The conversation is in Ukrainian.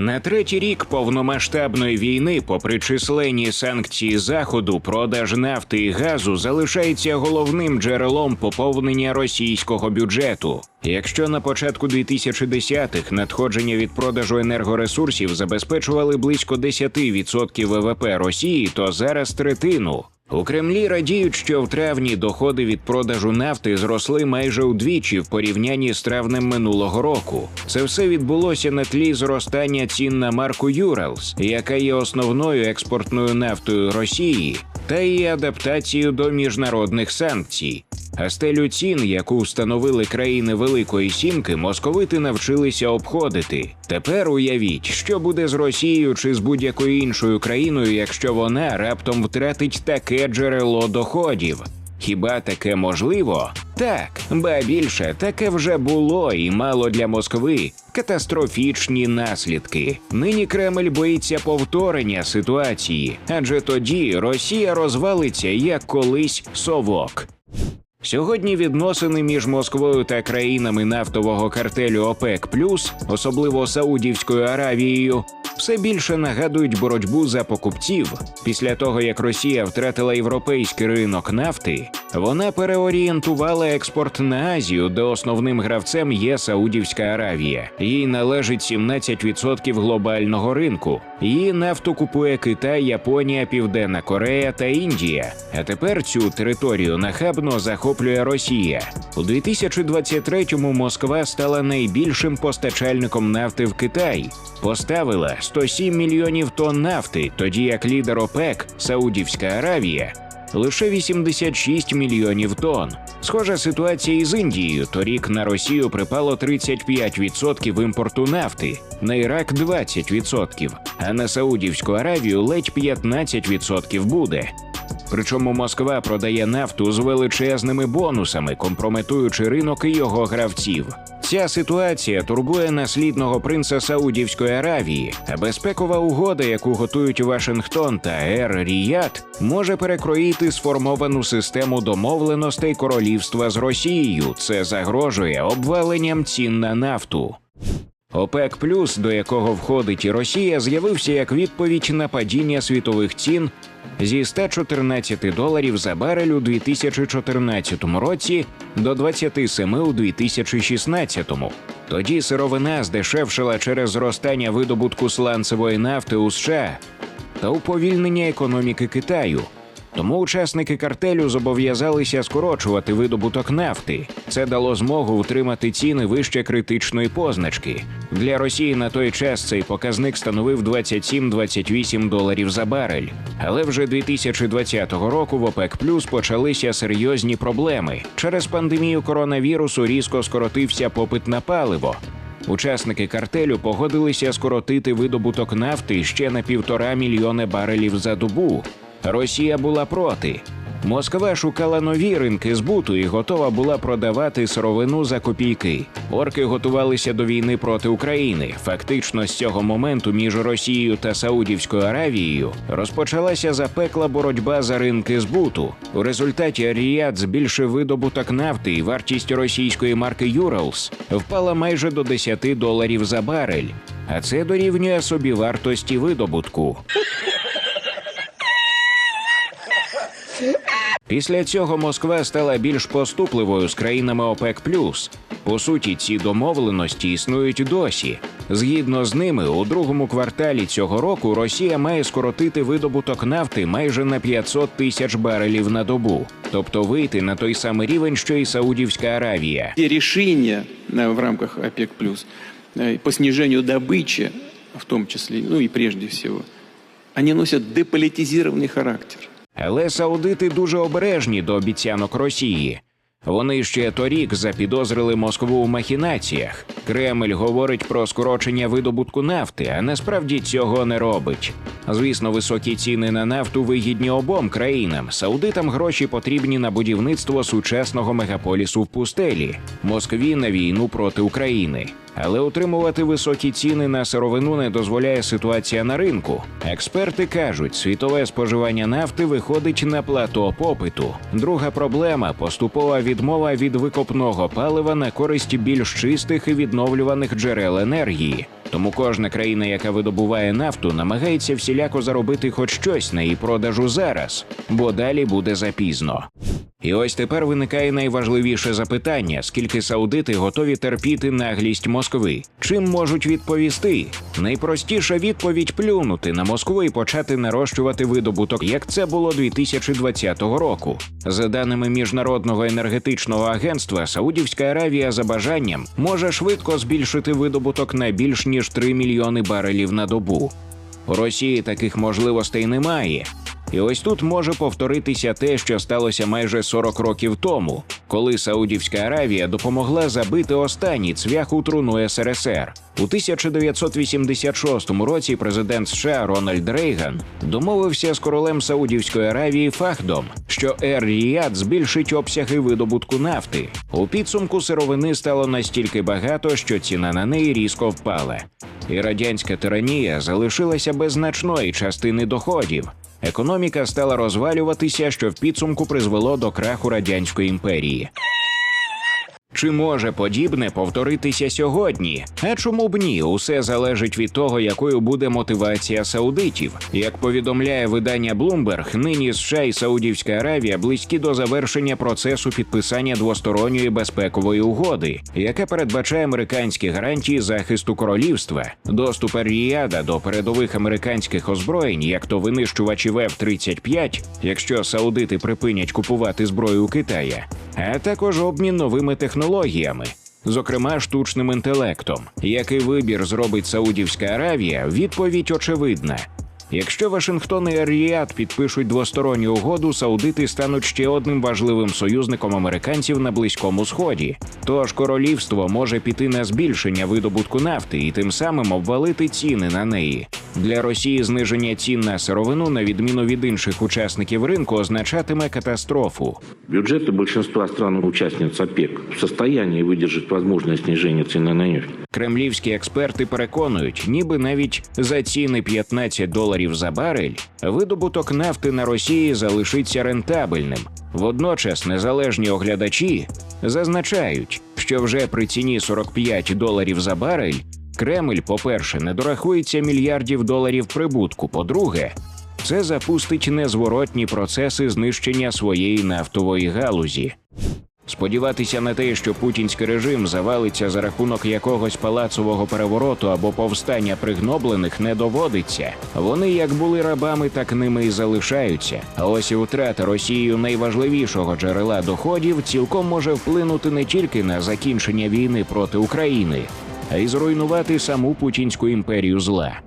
На третій рік повномасштабної війни, попри численні санкції заходу, продаж нафти і газу залишається головним джерелом поповнення російського бюджету. Якщо на початку 2010-х надходження від продажу енергоресурсів забезпечували близько 10% ВВП Росії, то зараз третину. У Кремлі радіють, що в травні доходи від продажу нафти зросли майже удвічі в порівнянні з травнем минулого року. Це все відбулося на тлі зростання цін на марку Юралс, яка є основною експортною нафтою Росії, та її адаптацію до міжнародних санкцій. А цін, яку встановили країни Великої Сімки, московити навчилися обходити. Тепер уявіть, що буде з Росією чи з будь-якою іншою країною, якщо вона раптом втратить таке джерело доходів. Хіба таке можливо? Так, ба більше таке вже було і мало для Москви катастрофічні наслідки. Нині Кремль боїться повторення ситуації, адже тоді Росія розвалиться як колись совок. Сьогодні відносини між Москвою та країнами нафтового картелю ОПЕК особливо Саудівською Аравією, все більше нагадують боротьбу за покупців. Після того як Росія втратила європейський ринок нафти, вона переорієнтувала експорт на Азію, де основним гравцем є Саудівська Аравія. Їй належить 17% глобального ринку. Її нафту купує Китай, Японія, Південна Корея та Індія. А тепер цю територію нахабно захоплює Росія. У 2023-му Москва стала найбільшим постачальником нафти в Китай. Поставила 107 мільйонів тонн нафти, тоді як лідер ОПЕК Саудівська Аравія. Лише 86 мільйонів тонн. Схожа ситуація із Індією. Торік на Росію припало 35% імпорту нафти, на Ірак 20%, а на Саудівську Аравію ледь 15% буде. Причому Москва продає нафту з величезними бонусами, компрометуючи ринок і його гравців. Ця ситуація турбує наслідного принца Саудівської Аравії, а безпекова угода, яку готують Вашингтон та Ер Ріяд, може перекроїти сформовану систему домовленостей королівства з Росією. Це загрожує обваленням цін на нафту. ОПЕК Плюс, до якого входить і Росія, з'явився як відповідь на падіння світових цін зі 114 доларів за барель у 2014 році до 27 у 2016. Тоді сировина здешевшила через зростання видобутку сланцевої нафти у США та уповільнення економіки Китаю. Тому учасники картелю зобов'язалися скорочувати видобуток нафти. Це дало змогу утримати ціни вище критичної позначки. Для Росії на той час цей показник становив 27-28 доларів за барель. Але вже 2020 року в ОПЕК Плюс почалися серйозні проблеми. Через пандемію коронавірусу різко скоротився попит на паливо. Учасники картелю погодилися скоротити видобуток нафти ще на півтора мільйони барелів за добу. Росія була проти. Москва шукала нові ринки збуту і готова була продавати сировину за копійки. Орки готувалися до війни проти України. Фактично, з цього моменту між Росією та Саудівською Аравією розпочалася запекла боротьба за ринки збуту. У результаті Ріяд збільшив видобуток нафти, і вартість російської марки Юралс впала майже до 10 доларів за барель. А це дорівнює собі вартості видобутку. Після цього Москва стала більш поступливою з країнами ОПЕК. По суті, ці домовленості існують досі. Згідно з ними, у другому кварталі цього року Росія має скоротити видобуток нафти майже на 500 тисяч барелів на добу, тобто вийти на той самий рівень, що й Саудівська Аравія. Те решения э, в рамках ОПЕК+, э, по снижению добычи, в том числе, ну и прежде всего, они носят деполитизированный характер. Але саудити дуже обережні до обіцянок Росії. Вони ще торік запідозрили Москву у махінаціях. Кремль говорить про скорочення видобутку нафти, а насправді цього не робить. Звісно, високі ціни на нафту вигідні обом країнам. Саудитам гроші потрібні на будівництво сучасного мегаполісу в пустелі, Москві на війну проти України. Але утримувати високі ціни на сировину не дозволяє ситуація на ринку. Експерти кажуть, світове споживання нафти виходить на плато попиту. Друга проблема поступова відмова від викопного палива на користь більш чистих і відновлюваних джерел енергії. Тому кожна країна, яка видобуває нафту, намагається всіляко заробити хоч щось на її продажу зараз, бо далі буде запізно. І ось тепер виникає найважливіше запитання: скільки саудити готові терпіти наглість Москви? Чим можуть відповісти? Найпростіша відповідь плюнути на Москву і почати нарощувати видобуток, як це було 2020 року. За даними міжнародного енергетичного агентства, Саудівська Аравія за бажанням може швидко збільшити видобуток на більш ніж 3 мільйони барелів на добу. У Росії таких можливостей немає. І ось тут може повторитися те, що сталося майже 40 років тому, коли Саудівська Аравія допомогла забити останній цвях у труну СРСР. У 1986 році президент США Рональд Рейган домовився з королем Саудівської Аравії Фахдом, що Ер Ріяд збільшить обсяги видобутку нафти. У підсумку сировини стало настільки багато, що ціна на неї різко впала. І радянська тиранія залишилася без значної частини доходів. Економіка стала розвалюватися, що в підсумку призвело до краху радянської імперії. Чи може подібне повторитися сьогодні? А чому б ні? Усе залежить від того, якою буде мотивація саудитів. Як повідомляє видання Bloomberg, нині США і Саудівська Аравія близькі до завершення процесу підписання двосторонньої безпекової угоди, яка передбачає американські гарантії захисту королівства, доступ Ріяда до передових американських озброєнь, як то винищувачів F-35, якщо саудити припинять купувати зброю у Китая, а також обмін новими технологіями. Зокрема, штучним інтелектом. Який вибір зробить Саудівська Аравія? Відповідь очевидна. Якщо Вашингтон і Ріад підпишуть двосторонню угоду, саудити стануть ще одним важливим союзником американців на близькому сході. Тож королівство може піти на збільшення видобутку нафти і тим самим обвалити ціни на неї. Для Росії зниження цін на сировину, на відміну від інших учасників ринку, означатиме катастрофу. Бюджеты большинства стран-участниц ОПЕК в состоянии выдержать возможное снижение цены на нефть. Кремлівські експерти переконують, ніби навіть за ціни 15 доларів за барель видобуток нафти на Росії залишиться рентабельним. Водночас незалежні оглядачі зазначають, що вже при ціні 45 доларів за барель Кремль, по-перше, не дорахується мільярдів доларів прибутку. По-друге, це запустить незворотні процеси знищення своєї нафтової галузі. Сподіватися на те, що путінський режим завалиться за рахунок якогось палацового перевороту або повстання пригноблених, не доводиться. Вони як були рабами, так ними і залишаються. А ось і втрата Росією найважливішого джерела доходів цілком може вплинути не тільки на закінчення війни проти України, а й зруйнувати саму путінську імперію зла.